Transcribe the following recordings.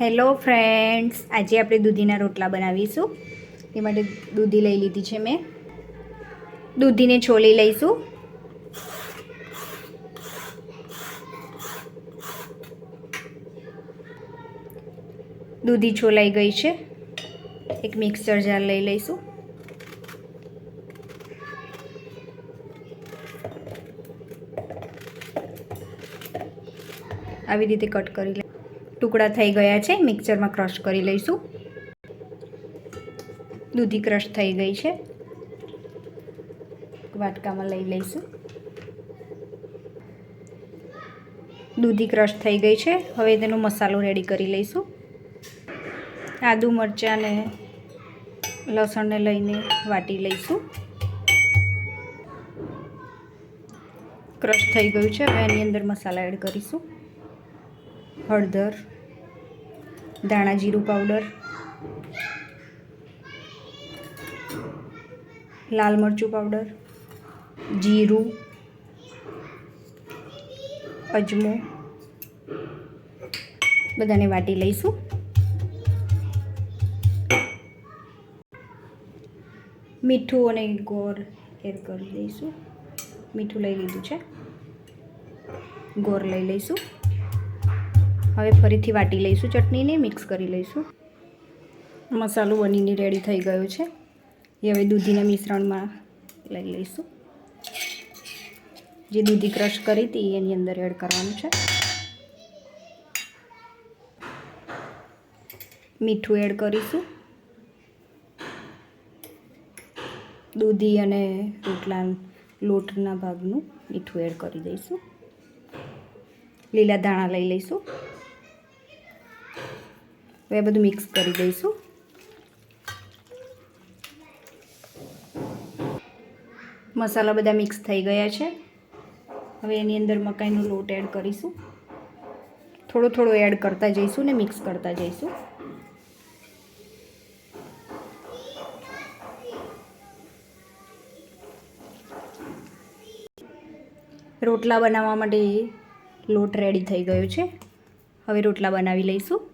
Hello friends, આજે આપણે દૂધીના રોટલા બનાવીશું. એ માટે દૂધી લઈ લીધી છે મેં. દૂધીને છોલી લઈશું. દૂધી છોલાઈ ગઈ છે. એક મિક્સર જાર લઈ લઈશું. આવી રીતે કટ કરી લે ટુકડા થઈ ગયા છે, મિક્સરમાં ક્રશ કરી લઈશું. દૂધી ક્રશ થઈ ગઈ છે. વાટકામાં લઈ લઈશું. દૂધી ક્રશ થઈ ગઈ છે, હવે તેનો મસાલો રેડી કરી લઈશું. આદુ મરચાંને લસણને લઈને વાટી લઈશું. ક્રશ થઈ ગયું છે, હવે એની અંદર મસાલા એડ કરીશું. હળદર, ધાણા જીરું પાવડર, લાલ મરચું પાવડર, જીરું, અજમો, બધાને વાટી લઈશું. મીઠું અને ગોળ એડ કરી દઈશું. મીઠું લઈ લીધું છે. ગોળ લઈ લઈશું. હવે ફરીથી વાટી લઈશું ચટણીને, મિક્સ કરી લઈશું. મસાલો બનીને રેડી થઈ ગયો છે. એ હવે દૂધીના મિશ્રણમાં લઈ લઈશું. જે દૂધી ક્રશ કરી હતી એની અંદર એડ કરવાનું છે. મીઠું એડ કરીશું. દૂધી અને રોટલા લોટના ભાગનું મીઠું એડ કરી દઈશું. લીલા ધાણા લઈ લઈશું. હવે બધું મિક્સ કરી દઈશું. મસાલા બધા મિક્સ થઈ ગયા છે. હવે એની અંદર મકાઈનો લોટ એડ કરીશું. થોડો થોડો એડ કરતા જઈશું ને મિક્સ કરતા જઈશું. રોટલા બનાવવા માટે લોટ રેડી થઈ ગયો છે. હવે રોટલા બનાવી લઈશું.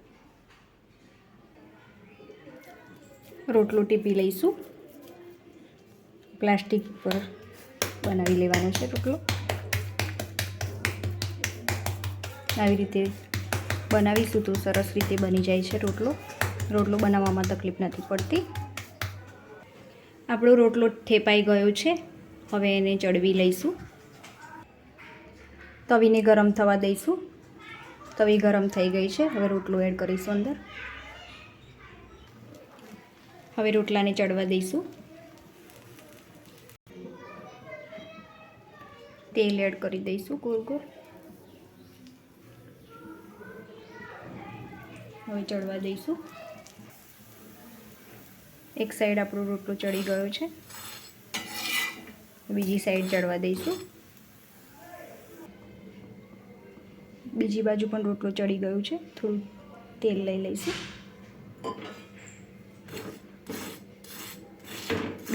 રોટલો ટીપી લઈશું. પ્લાસ્ટિક પર બનાવી લેવાનો છે રોટલો. આવી રીતે બનાવીશું તો સરસ રીતે બની જાય છે રોટલો. રોટલો બનાવવામાં તકલીફ નથી પડતી. આપણો રોટલો ઠેપાઈ ગયો છે. હવે એને ચડવી લઈશું. તવીને ગરમ થવા દઈશું. તવી ગરમ થઈ ગઈ છે. હવે રોટલો એડ કરીશું અંદર. હવે રોટલાને ચડવા દઈશું. તેલ એડ કરી દઈશું ગોળ ગોળ હવે ચડવા દઈશું. એક સાઈડ આપણો રોટલો ચડી ગયો છે. બીજી સાઈડ ચડવા દઈશું. બીજી બાજુ પણ રોટલો ચડી ગયો છે. થોડું તેલ લઈ લઈશું.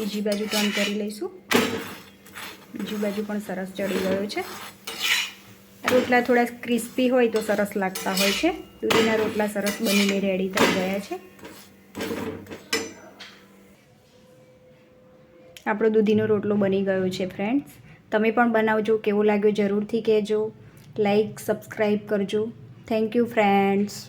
બીજી બાજુ ટર્ન કરી લઈશું. બીજી બાજુ પણ સરસ ચડી ગયો છે. રોટલા થોડા ક્રિસ્પી હોય તો સરસ લાગતા હોય છે. દૂધીના રોટલા સરસ બનીને રેડી થઈ ગયા છે. આપણો દૂધીનો રોટલો બની ગયો છે ફ્રેન્ડ્સ તમે પણ બનાવજો, કેવો લાગ્યો જરૂરથી કહેજો. લાઈક સબસ્ક્રાઈબ કરજો. Thank you friends